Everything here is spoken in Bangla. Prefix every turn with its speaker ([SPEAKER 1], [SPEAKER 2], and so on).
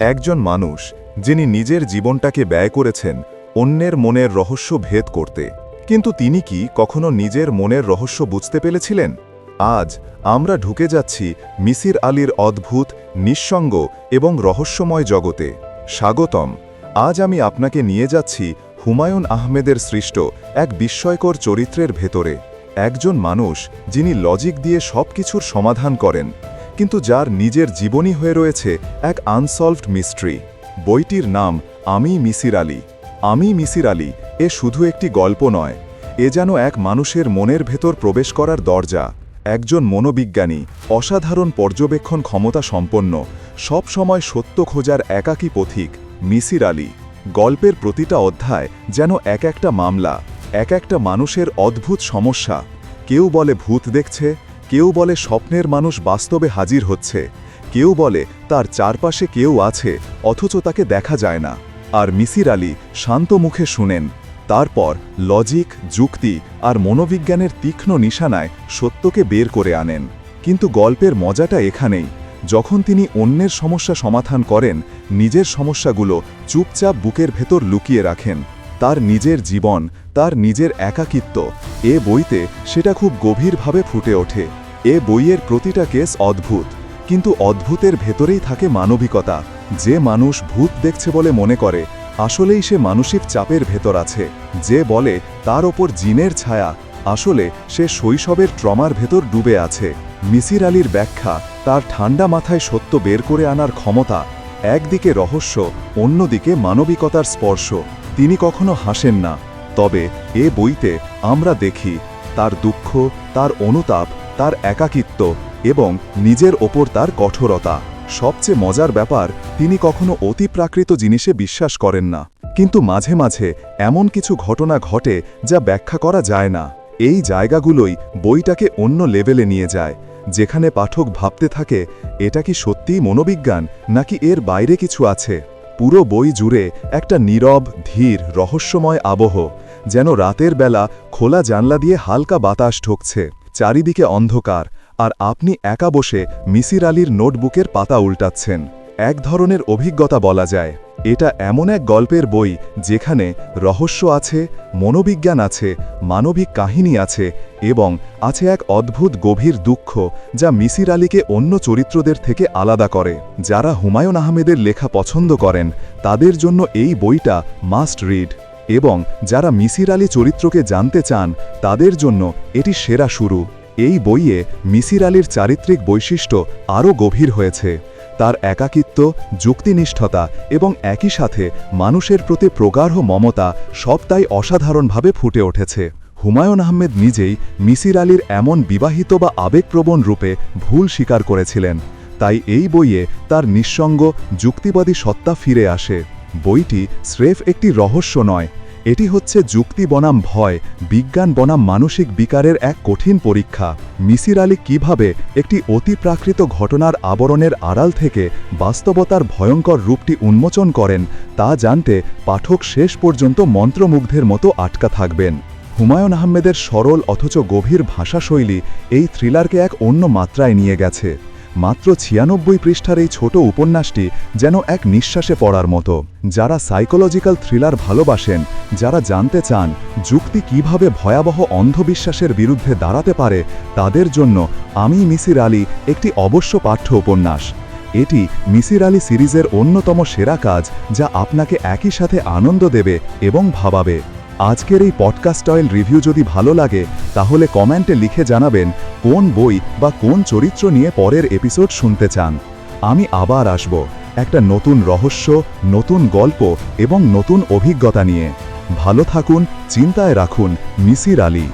[SPEAKER 1] একজন মানুষ, যিনি নিজের জীবনটাকে ব্যয় করেছেন, অন্যের মনের রহস্য ভেদ করতে। কিন্তু তিনি কি কখনো নিজের মনের রহস্য বুঝতে পেরেছিলেন? আজ আমরা ঢুকে যাচ্ছি মিসির আলীর অদ্ভুত, নিঃসঙ্গ এবং রহস্যময় জগতে। স্বাগতম। আজ আমি আপনাকে নিয়ে যাচ্ছি হুমায়ুন আহমেদের সৃষ্ট এক বিস্ময়কর চরিত্রের ভেতরে। একজন মানুষ যিনি লজিক দিয়ে সব কিছুর সমাধান করেন। কিন্তু যার নিজের জীবনী হয়ে রয়েছে এক আনসলভড মিস্ট্রি। বইটির নাম আমি মিসির আলী। আমি মিসির আলী, এ শুধু একটি গল্প নয়, এ যেন এক মানুষের মনের ভেতর প্রবেশ করার দরজা। একজন মনোবিজ্ঞানী, অসাধারণ পর্যবেক্ষণ ক্ষমতা সম্পন্ন, সব সময় সত্য খোঁজার একাকী পথিক, মিসির আলী। গল্পের প্রতিটা অধ্যায় যেন এক একটা মামলা, এক একটা মানুষের অদ্ভুত সমস্যা। কেউ বলে ভূত দেখছে কেউ বলে স্বপ্নের মানুষ বাস্তবে হাজির হচ্ছে, কেউ বলে তার চারপাশে কেউ আছে, অথচ তাকে দেখা যায় না। আর মিসির আলী শান্ত মুখে শুনেন, তারপর লজিক, যুক্তি আর মনোবিজ্ঞানের তীক্ষ্ণ নিশানায় সত্যকে বের করে আনেন। কিন্তু গল্পের মজাটা এখানেই, যখন তিনি অন্যের সমস্যা সমাধান করেন, নিজের সমস্যাগুলো চুপচাপ বুকের ভেতর লুকিয়ে রাখেন। তার নিজের জীবন, তার নিজের একাকিত্ব। এ বইতে সেটা খুব গভীরভাবে ফুটে ওঠে। এ বইয়ের প্রতিটা কেস অদ্ভুত। কিন্তু অদ্ভুতের ভেতরেই থাকে মানবিকতা। যে মানুষ ভূত দেখছে বলে মনে করে, আসলেই সে মানসিক চাপের ভেতর আছে। যে বলে, তার ওপর জিনের ছায়া আসলে সে শৈশবের ট্রমার ভেতর ডুবে আছে। মিসির আলীর ব্যাখ্যা, তার ঠান্ডা মাথায় সত্য বের করে আনার ক্ষমতা, একদিকে রহস্য, অন্যদিকে মানবিকতার স্পর্শ। তিনি কখনো হাসেন না, তবে এ বইতে আমরা দেখি তার দুঃখ, তার অনুতাপ, তার একাকিত্ব এবং নিজের ওপর তার কঠোরতা। সবচেয়ে মজার ব্যাপার, তিনি কখনো অতিপ্রাকৃত জিনিসে বিশ্বাস করেন না। কিন্তু মাঝে মাঝে এমন কিছু ঘটনা ঘটে যা ব্যাখ্যা করা যায় না। এই জায়গাগুলোই বইটাকে অন্য লেভেলে নিয়ে যায়, যেখানে পাঠক ভাবতে থাকে, এটা কি সত্যিই মনোবিজ্ঞান, নাকি এর বাইরে কিছু আছে? পুরো বই জুড়ে একটা নীরব, ধীর, রহস্যময় আবহ, যেন রাতের বেলা খোলা জানলা দিয়ে হালকা বাতাস ঢুকছে, চারিদিকে অন্ধকার, আর আপনি একা বসে মিসির আলীর নোটবুকের পাতা উল্টাচ্ছেন। এক ধরনের অভিজ্ঞতা বলা যায়। এটা এমন এক গল্পের বই যেখানে রহস্য আছে, মনোবিজ্ঞান আছে, মানবিক কাহিনী আছে এবং আছে এক অদ্ভুত গভীর দুঃখ যা মিসির আলীকে অন্য চরিত্রদের থেকে আলাদা করে। যারা হুমায়ুন আহমেদের লেখা পছন্দ করেন, তাদের জন্য এই বইটা মাস্ট রিড এবং যারা মিসির আলী চরিত্রকে জানতে চান, তাদের জন্য এটি সেরা শুরু। এই বইয়ে মিসির আলীর চারিত্রিক বৈশিষ্ট্য আরও গভীর হয়েছে। তার একাকিত্ব, যুক্তিনিষ্ঠতা এবং একই সাথে মানুষের প্রতি প্রগাঢ় মমতা সবটাই অসাধারণভাবে ফুটে উঠেছে। হুমায়ুন আহমেদ নিজেই মিসির আলীর এমন বিবাহিত বা আবেগপ্রবণ রূপে ভুল স্বীকার করেছিলেন। তাই এই বইয়ে তার নিঃসঙ্গ, যুক্তিবাদী সত্তা ফিরে আসে। বইটি স্রেফ একটি রহস্য নয় এটি হচ্ছে যুক্তি বনাম ভয়, বিজ্ঞান বনাম মানসিক বিকারের এক কঠিন পরীক্ষা। মিসির আলী কীভাবে একটি অতিপ্রাকৃত ঘটনার আবরণের আড়াল থেকে বাস্তবতার ভয়ঙ্কর রূপটি উন্মোচন করেন, তা জানতে পাঠক শেষ পর্যন্ত মন্ত্রমুগ্ধের মতো আটকা থাকবেন। হুমায়ুন আহমেদের সরল অথচ গভীর ভাষাশৈলী এই থ্রিলারকে এক অন্য মাত্রায় নিয়ে গেছে। মাত্র ছিয়ানব্বই পৃষ্ঠার এই ছোট উপন্যাসটি যেন এক নিঃশ্বাসে পড়ার মতো। যারা সাইকোলজিক্যাল থ্রিলার ভালোবাসেন, যারা জানতে চান যুক্তি কীভাবে ভয়াবহ অন্ধবিশ্বাসের বিরুদ্ধে দাঁড়াতে পারে, তাদের জন্য আমি মিসির আলী একটি অবশ্য পাঠ্য উপন্যাস। এটি মিসির আলী সিরিজের অন্যতম সেরা কাজ, যা আপনাকে একই সাথে আনন্দ দেবে এবং ভাবাবে। আজকের এই পডকাস্ট অয়েল রিভিউ যদি ভালো লাগে, তাহলে কমেন্টে লিখে জানাবেন কোন বই বা কোন চরিত্র নিয়ে পরের এপিসোড শুনতে চান। আমি আবার আসব একটা নতুন রহস্য, নতুন গল্প এবং নতুন অভিজ্ঞতা নিয়ে। ভালো থাকুন, চিন্তায় রাখুন, মিসির আলী।